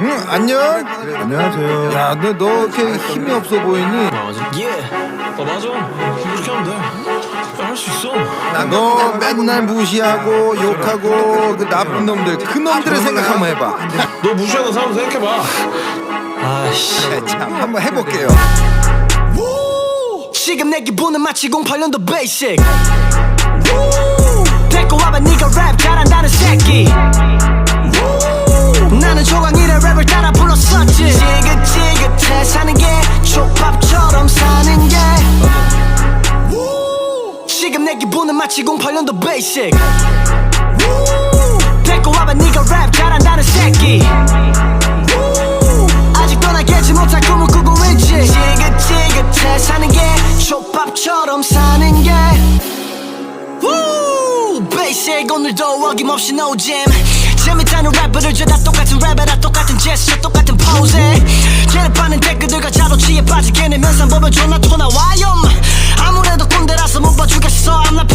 응 안녕 안녕하세요 야 근데 너 이렇게 힘이 없어 보이니 예. 어 맞아. 이렇게 하면 돼. 할 수 있어. 너 맨날 무시하고 욕하고 그 나쁜 놈들 그 놈들의 생각 한번 해봐 너 무시하는 사람 생각해봐. 아씨. 네, 참 한번 해볼게요 지금 내 기분은 마치 08년도 베이식 데리고 와봐 네가 랩 잘한다는 새끼 나는 조강이래 랩을 따라 불렀었지. 지긋지긋해 사는 게 족밥처럼 사는 게. 지금 내 기분은 마치 08년도 베이식 데리고 와봐 네가 랩 잘한다는 새끼. 아직도 나 깨지 못한 꿈을 꾸고 있지. 지긋지긋해 사는 게 족밥처럼 사는 게. 우! 베이식 오늘도 어김없이 gym 재밌다는 래퍼들 죄다 똑같은 랩에다 똑같은 제스처 똑같은 포즈에 쟤네 파는 댓글들과 자로치에 빠지게 내 면상 보면 존나 토 나와요. 아무래도 꼰대라서 못 봐주겠어. I'm not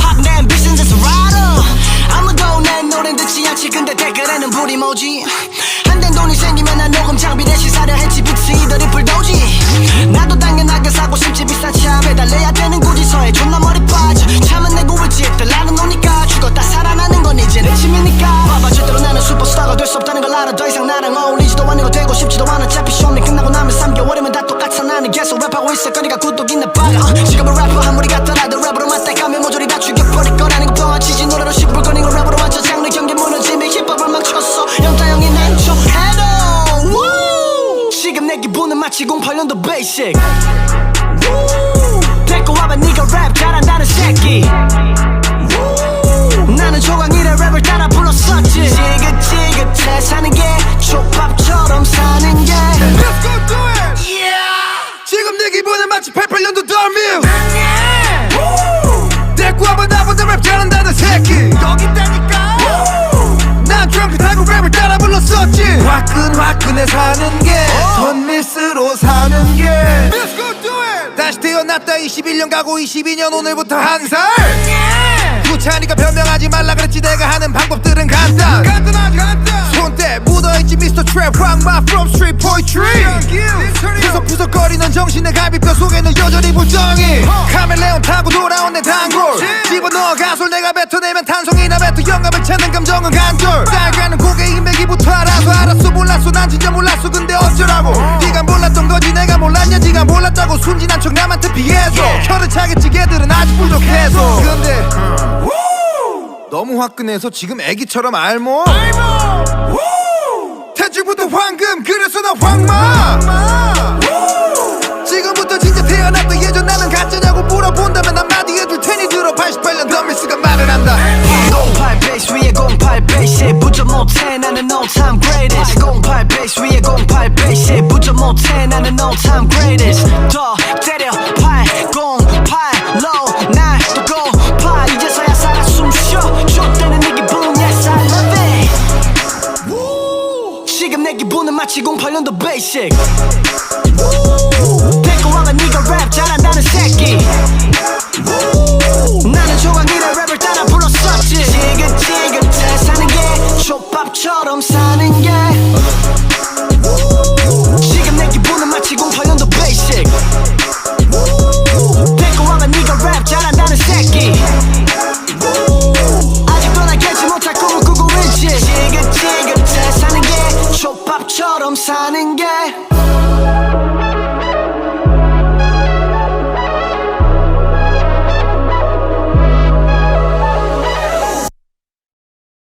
계속 랩하고 있을 거니까 구독이 내 빠가 어, 지금은 래퍼 아무리 같더라도 랩으로 맞대가면 모조리 다 죽여버릴 거라는 거 뻥치지 노래로 시불거리고 랩으로 맞춰 장르 경계 무너짐에 힙합을 망쳤어. 연타형이 난초 해도 우! 지금 내 기분은 마치 08년도 베이식 데리고 와봐 네가 랩 잘한다는 새끼. 나는 조강이래 랩을 따라 불렀 불렀었지? 화끈화끈해 사는 게던 미스로 사는 게. Let's go do it! 다시 태어났다 21년 가고 22년 오늘부터 한살. 구차니까 변명하지 말라 그랬지. 내가 하는 방법들은 간단. 간단하지 간단! 손때 묻어있지 미스터 트랩. 황마 from street poetry 푸석푸석거리는 정신의 갈비뼈 속에는 여전히 불정이. 카멜레온 타 몰랐다고 순진한 척 남한테 피해서 혀를 차겠지 걔들은 아직 부족해서. 근데 너무 화끈해서 지금 애기처럼 알모. 태주부터 황금 그래서 나 황마. 지금부터 진짜 태어났다 예전 나는 가짜냐고 물어본다면 한마디 해줄 테니 들어 88년 덤미스가 말을 한다. 08 베이스 위에 08 베이스 부져 못해. 나는 no time greatest. 08 베이스 위에 08 베이스 부져 못해. 나는 no time 08년도 베이식 데리고 와봐 네가 랩 잘한다는 새끼